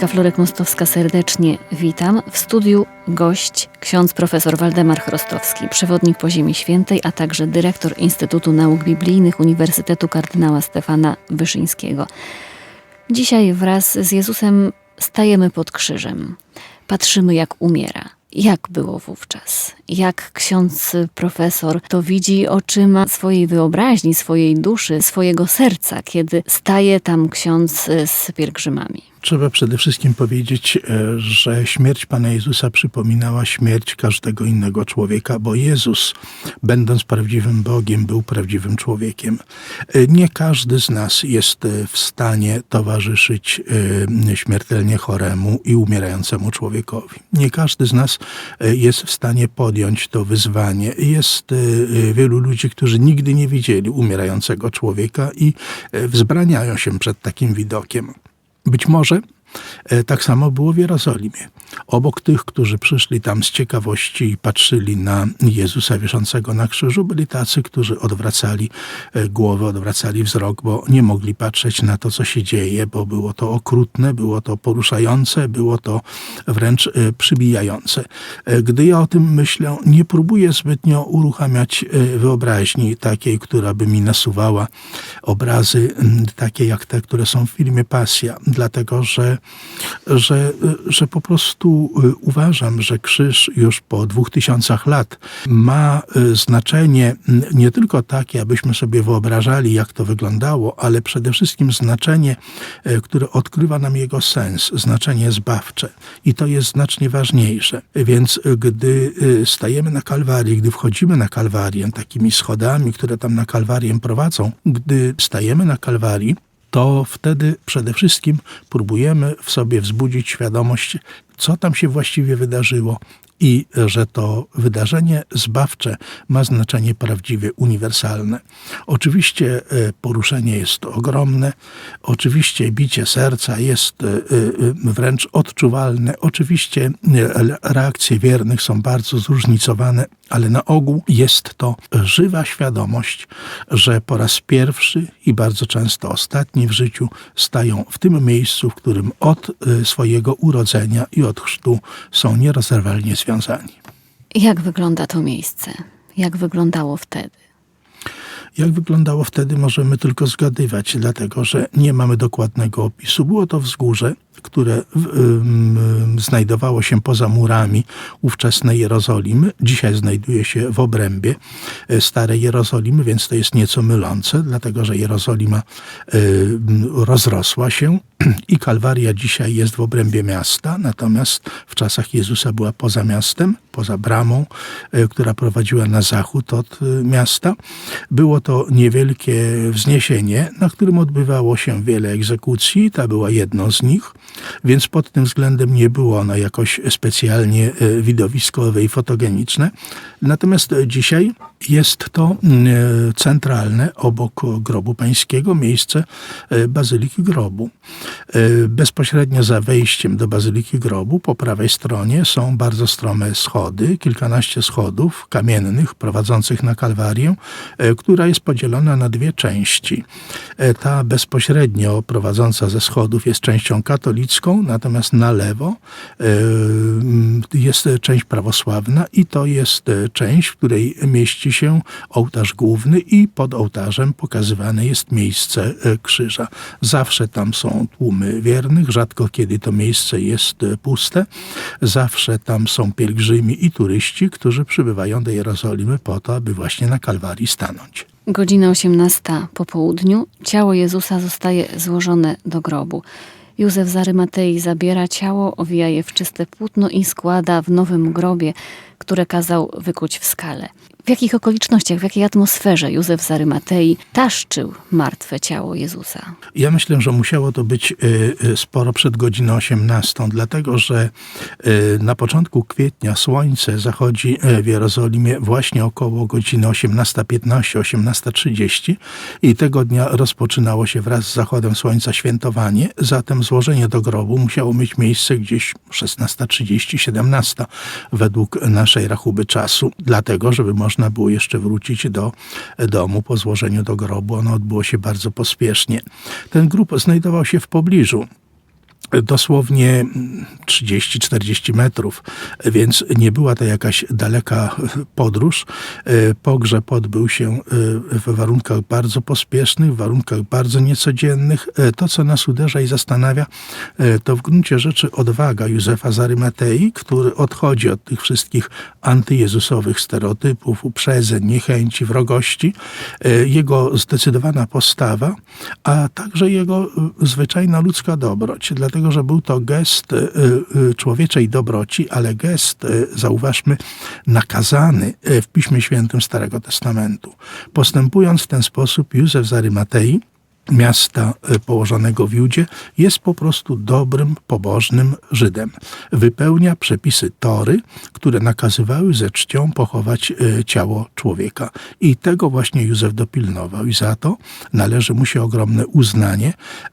Monika Florek-Mostowska serdecznie witam. W studiu gość ksiądz profesor Waldemar Chrostowski, przewodnik po Ziemi Świętej, a także dyrektor Instytutu Nauk Biblijnych Uniwersytetu kardynała Stefana Wyszyńskiego. Dzisiaj wraz z Jezusem stajemy pod krzyżem. Patrzymy, jak umiera. Jak było wówczas? Jak ksiądz profesor to widzi oczyma swojej wyobraźni, swojej duszy, swojego serca, kiedy staje tam ksiądz z pielgrzymami? Trzeba przede wszystkim powiedzieć, e, że śmierć Pana Jezusa przypominała śmierć każdego innego człowieka, bo Jezus, będąc prawdziwym Bogiem, był prawdziwym człowiekiem. E, Nie każdy z nas jest e, w stanie towarzyszyć śmiertelnie choremu i umierającemu człowiekowi. Nie każdy z nas jest w stanie podjąć to wyzwanie. Jest wielu ludzi, którzy nigdy nie widzieli umierającego człowieka i wzbraniają się przed takim widokiem. Być może tak samo było w Jerozolimie. Obok tych, którzy przyszli tam z ciekawości i patrzyli na Jezusa wiszącego na krzyżu, byli tacy, którzy odwracali e, głowę, odwracali wzrok, bo nie mogli patrzeć na to, co się dzieje, bo było to okrutne, było to poruszające, było to wręcz e, przybijające. E, Gdy ja o tym myślę, nie próbuję zbytnio uruchamiać e, wyobraźni takiej, która by mi nasuwała obrazy takie jak te, które są w filmie Pasja, dlatego że, że, że po prostu y, uważam, że krzyż już po dwóch tysiącach lat ma y, znaczenie nie tylko takie, abyśmy sobie wyobrażali, jak to wyglądało, ale przede wszystkim znaczenie, y, które odkrywa nam jego sens, znaczenie zbawcze. I to jest znacznie ważniejsze. Więc y, gdy stajemy na Kalwarii, gdy wchodzimy na Kalwarię takimi schodami, które tam na Kalwarię prowadzą, gdy stajemy na Kalwarii, to wtedy przede wszystkim próbujemy w sobie wzbudzić świadomość, co tam się właściwie wydarzyło i że to wydarzenie zbawcze ma znaczenie prawdziwie uniwersalne. Oczywiście e, poruszenie jest ogromne, oczywiście bicie serca jest e, e, wręcz odczuwalne, oczywiście reakcje wiernych są bardzo zróżnicowane, ale na ogół jest to żywa świadomość, że po raz pierwszy i bardzo często ostatni w życiu stają w tym miejscu, w którym od e, swojego urodzenia i od chrztu są nierozerwalnie związani. Jak wygląda to miejsce? Jak wyglądało wtedy? Jak wyglądało wtedy, możemy tylko zgadywać, dlatego że nie mamy dokładnego opisu. Było to wzgórze, które ym, znajdowało się poza murami ówczesnej Jerozolimy. Dzisiaj znajduje się w obrębie e, starej Jerozolimy, więc to jest nieco mylące, dlatego że Jerozolima y, rozrosła się i Kalwaria dzisiaj jest w obrębie miasta, natomiast w czasach Jezusa była poza miastem, poza bramą, e, która prowadziła na zachód od e, miasta. Było to niewielkie wzniesienie, na którym odbywało się wiele egzekucji. Ta była jedną z nich, więc pod tym względem nie było ona jakoś specjalnie e, widowiskowe i fotogeniczne. Natomiast dzisiaj jest to centralne obok grobu pańskiego miejsce Bazyliki Grobu. E, Bezpośrednio za wejściem do Bazyliki Grobu po prawej stronie są bardzo strome schody, kilkanaście schodów kamiennych prowadzących na Kalwarię, e, która jest podzielona na dwie części. E, Ta bezpośrednio prowadząca ze schodów jest częścią katolicką, natomiast na lewo jest część prawosławna i to jest część, w której mieści się ołtarz główny i pod ołtarzem pokazywane jest miejsce krzyża. Zawsze tam są tłumy wiernych, rzadko kiedy to miejsce jest e, puste. Zawsze tam są pielgrzymi i turyści, którzy przybywają do Jerozolimy po to, aby właśnie na Kalwarii stanąć. Godzina 18 po południu. Ciało Jezusa zostaje złożone do grobu. Józef z Arymatei zabiera ciało, owija je w czyste płótno i składa w nowym grobie, które kazał wykuć w skale. W jakich okolicznościach, w jakiej atmosferze Józef z Arymatei taszczył martwe ciało Jezusa? Ja myślę, że musiało to być y, y, sporo przed godziną 18, dlatego że y, na początku kwietnia słońce zachodzi w Jerozolimie właśnie około godziny 18.15, 18.30 i tego dnia rozpoczynało się wraz z zachodem słońca świętowanie, zatem złożenie do grobu musiało mieć miejsce gdzieś 16.30, 17 według naszej rachuby czasu, dlatego żeby można było jeszcze wrócić do domu po złożeniu do grobu. Ono odbyło się bardzo pospiesznie. Ten grób znajdował się w pobliżu dosłownie 30-40 metrów, więc nie była to jakaś daleka podróż. E, Pogrzeb odbył się e, w warunkach bardzo pospiesznych, w warunkach bardzo niecodziennych. E, To, co nas uderza i zastanawia, to w gruncie rzeczy odwaga Józefa z Arymatei, który odchodzi od tych wszystkich antyjezusowych stereotypów, uprzedzeń, niechęci, wrogości. Jego zdecydowana postawa, a także jego zwyczajna ludzka dobroć, dlatego że był to gest e, e, człowieczej dobroci, ale gest, e, zauważmy, nakazany w Piśmie Świętym Starego Testamentu. Postępując w ten sposób, Józef z Arymatei miasta położonego w Judzie, jest po prostu dobrym, pobożnym Żydem. Wypełnia przepisy Tory, które nakazywały ze czcią pochować ciało człowieka. I tego właśnie Józef dopilnował i za to należy mu się ogromne uznanie,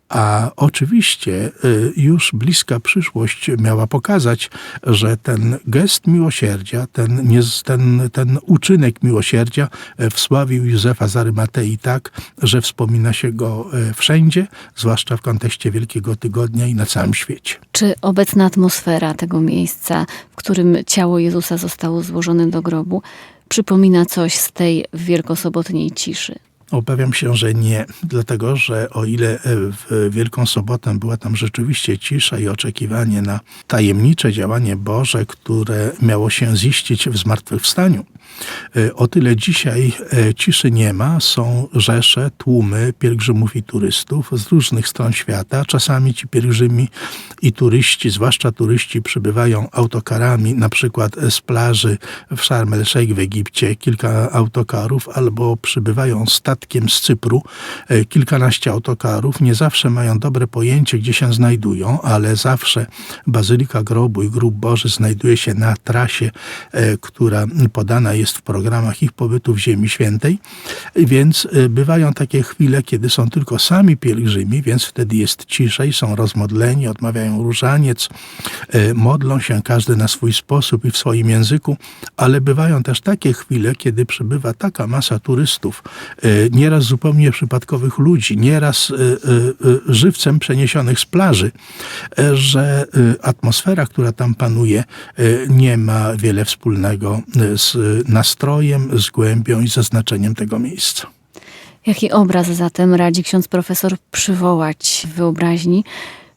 a oczywiście e, już bliska przyszłość miała pokazać, że ten gest miłosierdzia, ten, ten, ten uczynek miłosierdzia e, wsławił Józefa z Arymatei tak, że wspomina się go e, wszędzie, zwłaszcza w kontekście Wielkiego Tygodnia i na całym świecie. Czy obecna atmosfera tego miejsca, w którym ciało Jezusa zostało złożone do grobu, przypomina coś z tej wielkosobotniej ciszy? Obawiam się, że nie, dlatego że o ile e, w Wielką Sobotę była tam rzeczywiście cisza i oczekiwanie na tajemnicze działanie Boże, które miało się ziścić w zmartwychwstaniu, e, o tyle dzisiaj e, ciszy nie ma. Są rzesze, tłumy pielgrzymów i turystów z różnych stron świata. Czasami ci pielgrzymi i turyści, zwłaszcza turyści, przybywają autokarami, na przykład z plaży w Sharm el-Sheikh w Egipcie, kilka autokarów, albo przybywają statkiem z Cypru, e, kilkanaście autokarów. Nie zawsze mają dobre pojęcie, gdzie się znajdują, ale zawsze Bazylika Grobu i Grób Boży znajduje się na trasie, e, która podana jest w programach ich pobytu w Ziemi Świętej. Więc e, bywają takie chwile, kiedy są tylko sami pielgrzymi, więc wtedy jest ciszej, są rozmodleni, odmawiają różaniec, modlą się każdy na swój sposób i w swoim języku, ale bywają też takie chwile, kiedy przybywa taka masa turystów, nieraz zupełnie przypadkowych ludzi, nieraz e, e, e, żywcem przeniesionych z plaży, że atmosfera, która tam panuje, nie ma wiele wspólnego z nastrojem, z głębią i zaznaczeniem tego miejsca. Jaki obraz zatem radzi ksiądz profesor przywołać w wyobraźni,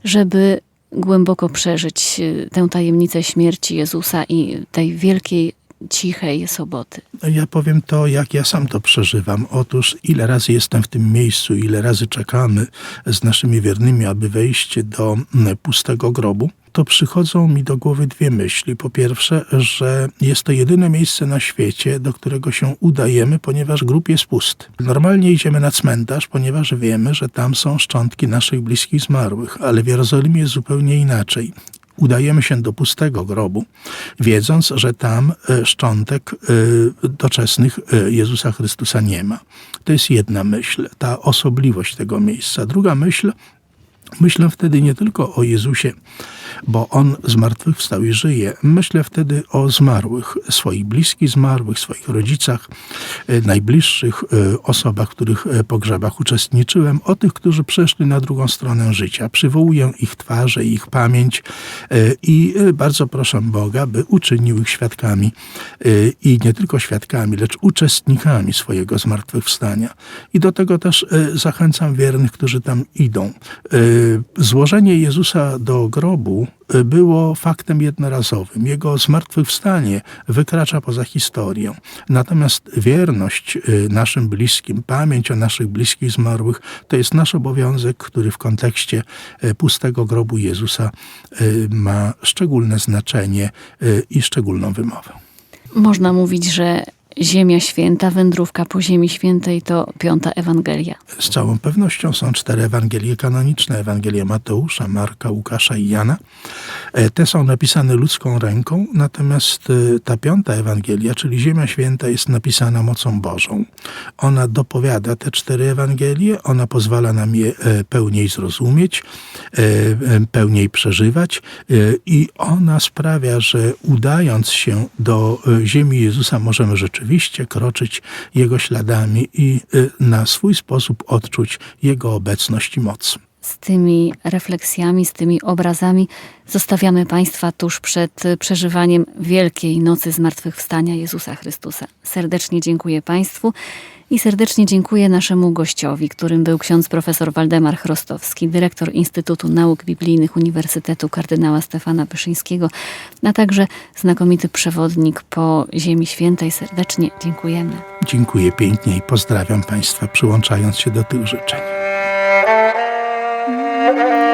żeby głęboko przeżyć tę tajemnicę śmierci Jezusa i tej wielkiej, cichej soboty? Ja powiem to, jak ja sam to przeżywam. Otóż ile razy jestem w tym miejscu, ile razy czekamy z naszymi wiernymi, aby wejść do pustego grobu, to przychodzą mi do głowy dwie myśli. Po pierwsze, że jest to jedyne miejsce na świecie, do którego się udajemy, ponieważ grób jest pusty. Normalnie idziemy na cmentarz, ponieważ wiemy, że tam są szczątki naszych bliskich zmarłych, ale w Jerozolimie jest zupełnie inaczej udajemy się do pustego grobu, wiedząc, że tam e, szczątek e, doczesnych e, Jezusa Chrystusa nie ma. To jest jedna myśl, ta osobliwość tego miejsca. Druga myśl, myślę wtedy nie tylko o Jezusie, bo On zmartwychwstał i żyje. Myślę wtedy o zmarłych, swoich bliskich zmarłych, swoich rodzicach, e, najbliższych e, osobach, w których e, pogrzebach uczestniczyłem, o tych, którzy przeszli na drugą stronę życia. Przywołuję ich twarze, ich pamięć i bardzo proszę Boga, by uczynił ich świadkami i nie tylko świadkami, lecz uczestnikami swojego zmartwychwstania. I do tego też zachęcam wiernych, którzy tam idą. E, Złożenie Jezusa do grobu e, było faktem jednorazowym. Jego zmartwychwstanie wykracza poza historię. Natomiast wierność e, naszym bliskim, pamięć o naszych bliskich zmarłych, to jest nasz obowiązek, który w kontekście pustego grobu Jezusa ma szczególne znaczenie i szczególną wymowę. Można mówić, że Ziemia Święta, wędrówka po Ziemi Świętej to piąta Ewangelia. Z całą pewnością są cztery Ewangelie kanoniczne: Ewangelia Mateusza, Marka, Łukasza i Jana. E, Te są napisane ludzką ręką, natomiast e, ta piąta Ewangelia, czyli Ziemia Święta, jest napisana mocą Bożą. Ona dopowiada te cztery Ewangelie, ona pozwala nam je e, pełniej zrozumieć, pełniej przeżywać i ona sprawia, że udając się do ziemi Jezusa, możemy rzeczywiście kroczyć Jego śladami i e, na swój sposób odczuć Jego obecność i moc. Z tymi refleksjami, z tymi obrazami zostawiamy Państwa tuż przed przeżywaniem Wielkiej Nocy Zmartwychwstania Jezusa Chrystusa. Serdecznie dziękuję Państwu i serdecznie dziękuję naszemu gościowi, którym był ksiądz profesor Waldemar Chrostowski, dyrektor Instytutu Nauk Biblijnych Uniwersytetu kardynała Stefana Wyszyńskiego, a także znakomity przewodnik po Ziemi Świętej. Serdecznie dziękujemy. Dziękuję pięknie i pozdrawiam Państwa, przyłączając się do tych życzeń. Thank you.